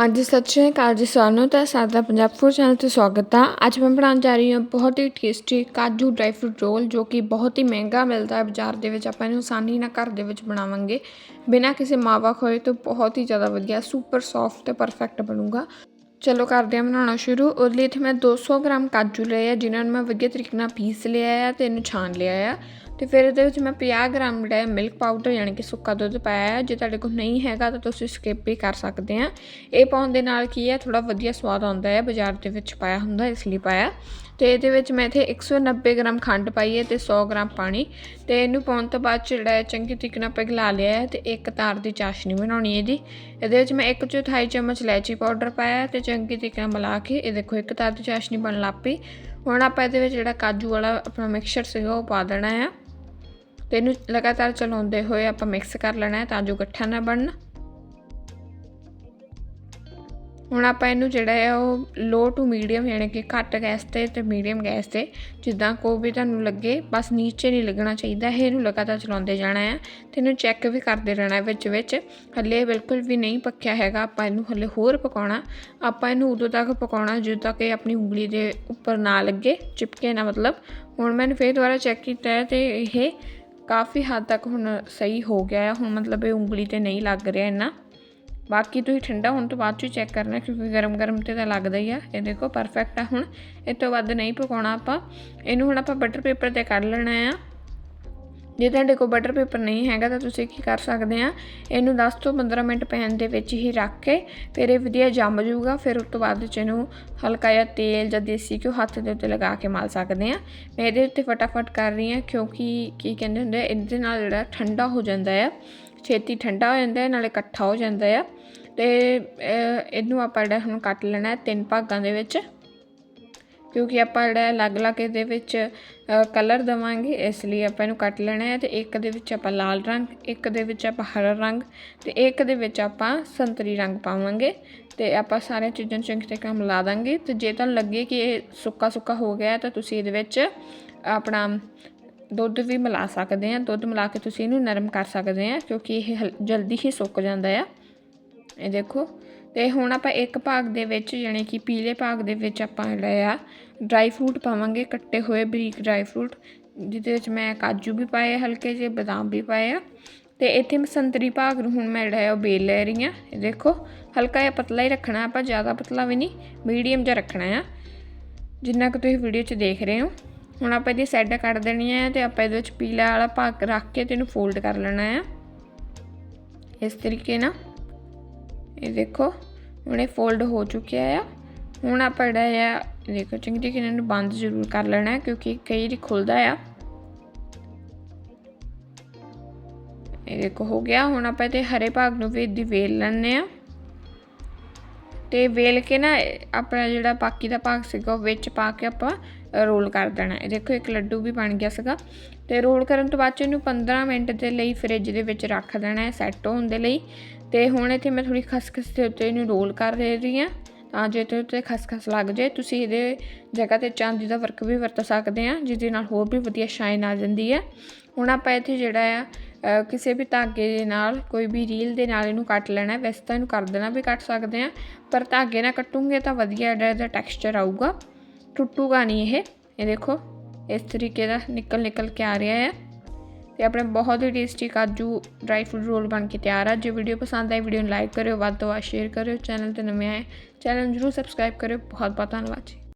ਹਾਂਜੀ, ਸਤਿ ਸ਼੍ਰੀ ਅਕਾਲ ਜੀ ਸਾਰਿਆਂ ਨੂੰ ਤਾਂ ਸਾਡਾ ਪੰਜਾਬ ਫੂਡ ਚੈਨਲ ਤੇ ਸਵਾਗਤ ਆ। ਅੱਜ ਮੈਂ ਬਣਾਉਣ ਜਾ ਰਹੀ ਹਾਂ ਬਹੁਤ ਹੀ ਟੇਸਟੀ ਕਾਜੂ ਡਰਾਈ ਫਰੂਟ ਰੋਲ ਜੋ ਕਿ ਬਹੁਤ ਹੀ ਮਹਿੰਗਾ ਮਿਲਦਾ ਹੈ ਬਾਜ਼ਾਰ ਦੇ ਵਿੱਚ। ਆਪਾਂ ਇਹਨੂੰ ਆਸਾਨੀ ਨਾਲ ਘਰ ਦੇ ਵਿੱਚ ਬਣਾਵਾਂਗੇ। ਬਿਨਾਂ ਕਿਸੇ ਮਾਵਾ ਖੋਏ ਤੋਂ ਬਹੁਤ ਹੀ ਜ਼ਿਆਦਾ ਵਧੀਆ ਸੁਪਰ ਸੌਫਟ ਤੇ ਪਰਫੈਕਟ ਬਣੂਗਾ। ਚਲੋ ਕਰਦੇ ਹਾਂ, ਬਣਾਉਣਾ ਸ਼ੁਰੂ। ਉਹਦੇ ਲਈ ਇੱਥੇ ਮੈਂ 200 ਗ੍ਰਾਮ ਕਾਜੂ ਲਏ ਆ, ਜਿਨ੍ਹਾਂ ਨੂੰ ਮੈਂ ਵਧੀਆ ਤਰੀਕੇ ਨਾਲ ਪੀਸ ਲਿਆ ਆ ਤੇ ਇਹਨੂੰ ਛਾਣ ਲਿਆ ਆ। ਤੇ ਫਿਰ ਇਹਦੇ ਵਿੱਚ ਮੈਂ 50 ਗ੍ਰਾਮ ਜਿਹੜਾ ਮਿਲਕ ਪਾਊਡਰ, ਯਾਨੀ ਕਿ ਸੁੱਕਾ ਦੁੱਧ ਪਾਇਆ ਹੈ ਜੇ ਤੁਹਾਡੇ ਕੋਲ ਨਹੀਂ ਹੈਗਾ ਤਾਂ ਤੁਸੀਂ ਸਕਿਪ ਵੀ ਕਰ ਸਕਦੇ ਆ। ਇਹ ਪਾਉਣ ਦੇ ਨਾਲ ਕੀ ਹੈ ਥੋੜਾ ਵਧੀਆ ਸਵਾਦ ਆਉਂਦਾ ਹੈ ਬਾਜ਼ਾਰ ਦੇ ਵਿੱਚ ਪਾਇਆ ਹੁੰਦਾ, ਇਸ ਲਈ ਪਾਇਆ। ਤੇ ਇਹਦੇ ਵਿੱਚ ਮੈਂ ਇਥੇ 190 ਗ੍ਰਾਮ ਖੰਡ ਪਾਈ ਹੈ ਤੇ 100 ਗ੍ਰਾਮ ਪਾਣੀ ਤੇ ਇਹਨੂੰ ਪਾਉਣ ਤੋਂ ਬਾਅਦ ਜਿਹੜਾ ਹੈ ਚੰਗੀ ਤਰੀਕੇ ਨਾਲ ਪਿਘਲਾ ਲਿਆ ਹੈ ਤੇ ਇੱਕ ਤਾਰ ਦੀ ਚਾਸ਼ਨੀ ਬਣਾਉਣੀ ਹੈ ਇਹਦੀ ਇਹਦੇ ਵਿੱਚ ਮੈਂ ਇੱਕ ਚੌਥਾਈ ਚਮਚ ਇਲਾਇਚੀ ਪਾਊਡਰ ਪਾਇਆ ਤੇ ਚੰਗੀ ਤਰੀਕੇ ਨਾਲ ਮਿਲਾ ਕੇ ਇਹ ਦੇਖੋ ਇੱਕ ਤਾਰ ਦੀ ਚਾਸ਼ਨੀ ਬਣ ਲੱਪੀ ਹੁਣ ਆਪਾਂ ਇਹਦੇ ਵਿੱਚ ਜਿਹੜਾ ਕਾਜੂ ਵਾਲਾ ਆਪਣਾ ਮਿਕਸਚਰ ਸੀਗਾ ਉਹ ਪਾ ਦੇਣਾ ਹੈ। ਤੇ ਇਹਨੂੰ ਲਗਾਤਾਰ ਚਲਾਉਂਦੇ ਹੋਏ ਆਪਾਂ ਮਿਕਸ ਕਰ ਲੈਣਾ ਹੈ ਤਾਂ ਜੋ ਇਕੱਠਾ ਨਾ ਬਣਨ। ਹੁਣ ਆਪਾਂ ਇਹਨੂੰ ਜਿਹੜਾ ਹੈ ਉਹ ਲੋ ਟੂ ਮੀਡੀਅਮ ਯਾਨੀ ਕਿ ਘੱਟ ਗੈਸ ਤੇ ਤੇ ਮੀਡੀਅਮ ਗੈਸ ਤੇ ਜਿੱਦਾਂ ਕੋਈ ਵੀ ਤੁਹਾਨੂੰ ਲੱਗੇ, ਬਸ ਨੀਚੇ ਨਹੀਂ ਲੱਗਣਾ ਚਾਹੀਦਾ ਹੈ ਇਹਨੂੰ ਲਗਾਤਾਰ ਚਲਾਉਂਦੇ ਜਾਣਾ ਹੈ ਤੇ ਇਹਨੂੰ ਚੈੱਕ ਵੀ ਕਰਦੇ ਰਹਿਣਾ ਵਿੱਚ ਵਿੱਚ। ਹੱਲੇ ਬਿਲਕੁਲ ਵੀ ਨਹੀਂ ਪੱਕਿਆ ਹੈਗਾ, ਆਪਾਂ ਇਹਨੂੰ ਹੱਲੇ ਹੋਰ ਪਕਾਉਣਾ। ਆਪਾਂ ਇਹਨੂੰ ਉਦੋਂ ਤੱਕ ਪਕਾਉਣਾ ਜਦੋਂ ਤੱਕ ਇਹ ਆਪਣੀ ਉਂਗਲੀ ਦੇ ਉੱਪਰ ਨਾ ਲੱਗੇ, ਚਿਪਕੇ ਨਾ ਮਤਲਬ। ਹੁਣ ਮੈਂ ਫੇਰ ਦੁਬਾਰਾ ਚੈੱਕ ਕੀਤਾ ਹੈ ਤੇ ਇਹ ਕਾਫੀ ਹੱਦ ਤੱਕ ਹੁਣ ਸਹੀ ਹੋ ਗਿਆ ਹੈ, ਹੁਣ ਮਤਲਬ ਇਹ ਉਂਗਲੀ ਤੇ ਨਹੀਂ ਲੱਗ ਰਿਹਾ ਇੰਨਾ। ਬਾਕੀ ਤੁਸੀਂ ਠੰਡਾ ਹੋਣ ਤੋਂ ਬਾਅਦ ਚ ਚੈੱਕ ਕਰਨਾ, ਕਿਉਂਕਿ ਗਰਮ ਗਰਮ ਤੇ ਤਾਂ ਲੱਗਦਾ ਹੀ ਆ। ਇਹ ਦੇਖੋ ਪਰਫੈਕਟ ਆ ਹੁਣ। ਇਹ ਤੋਂ ਵੱਧ ਨਹੀਂ ਪਕਾਉਣਾ ਆਪਾਂ। ਇਹਨੂੰ ਹੁਣ ਆਪਾਂ ਬਟਰ ਪੇਪਰ ਤੇ ਕੱਢ ਲੈਣਾ ਆ। ਜੇ ਤੁਹਾਡੇ ਕੋਲ ਬਟਰ ਪੇਪਰ ਨਹੀਂ ਹੈਗਾ ਤਾਂ ਤੁਸੀਂ ਕੀ ਕਰ ਸਕਦੇ ਆ? ਇਹਨੂੰ 10 ਤੋਂ 15 ਮਿੰਟ ਪੈਨ ਦੇ ਵਿੱਚ ਹੀ ਰੱਖ ਕੇ ਫਿਰ ਇਹ ਵਧੀਆ ਜੰਮ ਜਾਊਗਾ। ਫਿਰ ਉਸ ਤੋਂ ਬਾਅਦ 'ਚ ਇਹਨੂੰ ਹਲਕਾ ਜਿਹਾ ਤੇਲ ਜਾਂ ਦੇਸੀ ਘਿਓ ਹੱਥ ਦੇ ਉੱਤੇ ਲਗਾ ਕੇ ਮਲ ਸਕਦੇ ਆ। ਮੈਂ ਇਹਦੇ ਉੱਤੇ ਫਟਾਫਟ ਕਰ ਰਹੀ ਆ, ਕਿਉਂਕਿ ਕੀ ਕਹਿੰਦੇ ਹੁੰਦੇ ਇਹਦੇ ਨਾਲ ਜਿਹੜਾ ਠੰਡਾ ਹੋ ਜਾਂਦਾ ਆ ਛੇਤੀ ਠੰਡਾ ਹੋ ਜਾਂਦਾ ਹੈ, ਨਾਲੇ ਇਕੱਠਾ ਹੋ ਜਾਂਦਾ ਆ ਤੇ ਇਹਨੂੰ ਆਪਾਂ ਜਿਹੜਾ ਹੁਣ ਕੱਟ ਲੈਣਾ ਤਿੰਨ ਭਾਗਾਂ ਦੇ ਵਿੱਚ। ਕਿਉਂਕਿ ਆਪਾਂ ਜਿਹੜਾ ਅਲੱਗ-ਅਲੱਗ ਇਹਦੇ ਵਿੱਚ ਕਲਰ ਦਵਾਂਗੇ, ਇਸ ਲਈ ਆਪਾਂ ਇਹਨੂੰ ਕੱਟ ਲੈਣਾ ਹੈ। ਤੇ ਇੱਕ ਦੇ ਵਿੱਚ ਆਪਾਂ ਲਾਲ ਰੰਗ, ਇੱਕ ਦੇ ਵਿੱਚ ਆਪਾਂ ਹਰਾ ਰੰਗ, ਤੇ ਇੱਕ ਦੇ ਵਿੱਚ ਆਪਾਂ ਸੰਤਰੀ ਰੰਗ ਪਾਵਾਂਗੇ। ਤੇ ਆਪਾਂ ਸਾਰੀਆਂ ਚੀਜ਼ਾਂ ਚੰਗੀ ਤਰ੍ਹਾਂ ਮਿਲਾ ਦਾਂਗੇ। ਤੇ ਜੇ ਤੁਹਾਨੂੰ ਲੱਗੇ ਕਿ ਇਹ ਸੁੱਕਾ ਸੁੱਕਾ ਹੋ ਗਿਆ ਤਾਂ ਤੁਸੀਂ ਇਹਦੇ ਵਿੱਚ ਆਪਣਾ ਦੁੱਧ ਵੀ ਮਿਲਾ ਸਕਦੇ ਆ ਦੁੱਧ ਮਿਲਾ ਕੇ ਤੁਸੀਂ ਇਹਨੂੰ ਨਰਮ ਕਰ ਸਕਦੇ ਆ ਕਿਉਂਕਿ ਇਹ ਜਲਦੀ ਹੀ ਸੁੱਕ ਜਾਂਦਾ ਆ। ਇਹ ਦੇਖੋ, ਤੇ ਹੁਣ ਆਪਾਂ ਇੱਕ ਭਾਗ ਦੇ ਵਿੱਚ ਯਾਨੀ ਕਿ ਪੀਲੇ ਭਾਗ ਦੇ ਵਿੱਚ ਆਪਾਂ ਜਿਹੜਾ ਆ, ਡਰਾਈ ਫਰੂਟ ਪਾਵਾਂਗੇ, ਕੱਟੇ ਹੋਏ ਬਰੀਕ ਡਰਾਈ ਫਰੂਟ, ਜਿਹਦੇ ਵਿੱਚ ਮੈਂ ਕਾਜੂ ਵੀ ਪਾਏ ਹਲਕੇ ਜਿਹੇ ਬਦਾਮ ਵੀ ਪਾਏ ਆ। ਤੇ ਇੱਥੇ ਸੰਤਰੀ ਭਾਗ ਨੂੰ ਹੁਣ ਮੈਂ ਜਿਹੜਾ ਉਹ ਬੇਲ ਲੈ ਰਹੀ ਆ ਇਹ ਦੇਖੋ, ਹਲਕਾ ਜਿਹਾ ਪਤਲਾ ਹੀ ਰੱਖਣਾ, ਆਪਾਂ ਜ਼ਿਆਦਾ ਪਤਲਾ ਵੀ ਨਹੀਂ, ਮੀਡੀਅਮ ਜਿਹਾ ਰੱਖਣਾ ਆ। ਜਿੰਨਾ ਕਿ ਤੁਸੀਂ ਵੀਡੀਓ 'ਚ ਦੇਖ ਰਹੇ ਹੋ। ਹੁਣ ਆਪਾਂ ਇਹਦੀ ਸਾਈਡਾਂ ਕੱਢ ਦੇਣੀਆਂ ਹੈ ਤੇ ਆਪਾਂ ਇਹਦੇ ਵਿੱਚ ਪੀਲਾ ਵਾਲਾ ਭਾਗ ਰੱਖ ਕੇ ਤੇ ਇਹਨੂੰ ਫੋਲਡ ਕਰ ਲੈਣਾ ਹੈ। ਇਸ ਤਰੀਕੇ ਨਾਲ। ਇਹ ਦੇਖੋ, ਹੁਣ ਇਹ ਫੋਲਡ ਹੋ ਚੁੱਕਿਆ ਆ। ਹੁਣ ਆਪਾਂ ਜਿਹੜਾ ਆ, ਦੇਖੋ ਚੰਗੀ ਤਰੀਕੇ ਇਹਨਾਂ ਨੂੰ ਬੰਦ ਜ਼ਰੂਰ ਕਰ ਲੈਣਾ ਹੈ ਕਿਉਂਕਿ ਕਈ ਵਾਰੀ ਖੁੱਲਦਾ ਆ। ਇਹ ਦੇਖੋ, ਹੋ ਗਿਆ। ਹੁਣ ਆਪਾਂ ਇਹਦੇ ਹਰੇ ਭਾਗ ਨੂੰ ਵੀ ਇਦੀ ਵੇਲ ਲੈਣੇ ਆ ਤੇ ਵੇਲ ਕੇ ਨਾ, ਆਪਣਾ ਜਿਹੜਾ ਬਾਕੀ ਦਾ ਭਾਗ ਸੀਗਾ, ਉਹ ਵਿੱਚ ਪਾ ਕੇ ਆਪਾਂ ਰੋਲ ਕਰ ਦੇਣਾ ਇਹ ਦੇਖੋ, ਇੱਕ ਲੱਡੂ ਵੀ ਬਣ ਗਿਆ ਸੀਗਾ। ਤੇ ਰੋਲ ਕਰਨ ਤੋਂ ਬਾਅਦ ਚ ਇਹਨੂੰ 15 ਮਿੰਟ ਦੇ ਲਈ ਫ੍ਰਿਜ ਦੇ ਵਿੱਚ ਰੱਖ ਦੇਣਾ ਹੈ ਸੈੱਟ ਹੋਣ ਦੇ ਲਈ। ਤੇ ਹੁਣ ਇੱਥੇ ਮੈਂ ਥੋੜੀ ਖਸਖਸ ਦੇ ਉੱਤੇ ਇਹਨੂੰ ਰੋਲ ਕਰ ਦੇ ਰਹੀ ਹਾਂ। ਤਾਂ ਜੇ ਤੇ ਉੱਤੇ ਖਸਖਸ ਲੱਗ ਜਾਏ, ਤੁਸੀਂ ਇਹਦੇ ਜਗ੍ਹਾ ਤੇ ਚਾਂਦੀ ਦਾ ਵਰਕ ਵੀ ਵਰਤ ਸਕਦੇ ਆ ਜਿਹਦੇ ਨਾਲ ਹੋਰ ਵੀ ਵਧੀਆ ਸ਼ਾਈਨ ਆ ਜਾਂਦੀ ਹੈ। ਹੁਣ ਆਪਾਂ ਇੱਥੇ ਜਿਹੜਾ ਆ ਕਿਸੇ ਵੀ ਧਾਗੇ ਦੇ ਨਾਲ, ਕੋਈ ਵੀ ਰੀਲ ਦੇ ਨਾਲ ਇਹਨੂੰ ਕੱਟ ਲੈਣਾ, ਵੈਸੇ ਤਾਂ ਇਹਨੂੰ ਕਰ ਦੇਣਾ ਵੀ ਕੱਟ ਸਕਦੇ ਆ ਪਰ ਧਾਗੇ ਨਾਲ ਕੱਟੂਗੇ ਤਾਂ ਵਧੀਆ ਇਹਦਾ ਟੈਕਸਚਰ ਆਊਗਾ। ਟੁੱਟੂਗਾ ਨਹੀਂ ਇਹ ਇਹ ਦੇਖੋ, ਇਸ ਤਰੀਕੇ ਦਾ ਨਿਕਲ ਨਿਕਲ ਕੇ ਆ ਰਿਹਾ ਹੈ। ਤੇ ਆਪਣੇ ਬਹੁਤ ਹੀ ਟੇਸਟੀ ਕਾਜੂ ਡਰਾਈ ਫਰੂਟ ਰੋਲ ਬਣ ਕੇ ਤਿਆਰ ਆ। ਜੇ ਵੀਡੀਓ ਪਸੰਦ ਆਈ ਵੀਡੀਓ ਨੂੰ ਲਾਈਕ ਕਰਿਓ, ਵੱਧ ਤੋਂ ਵੱਧ ਸ਼ੇਅਰ ਕਰਿਓ ਚੈਨਲ ਤੇ ਨਵੇਂ ਆਏ ਚੈਨਲ ਨੂੰ ਜਰੂਰ ਸਬਸਕ੍ਰਾਈਬ ਕਰਿਓ। ਬਹੁਤ ਬਹੁਤ ਧੰਨਵਾਦ ਜੀ।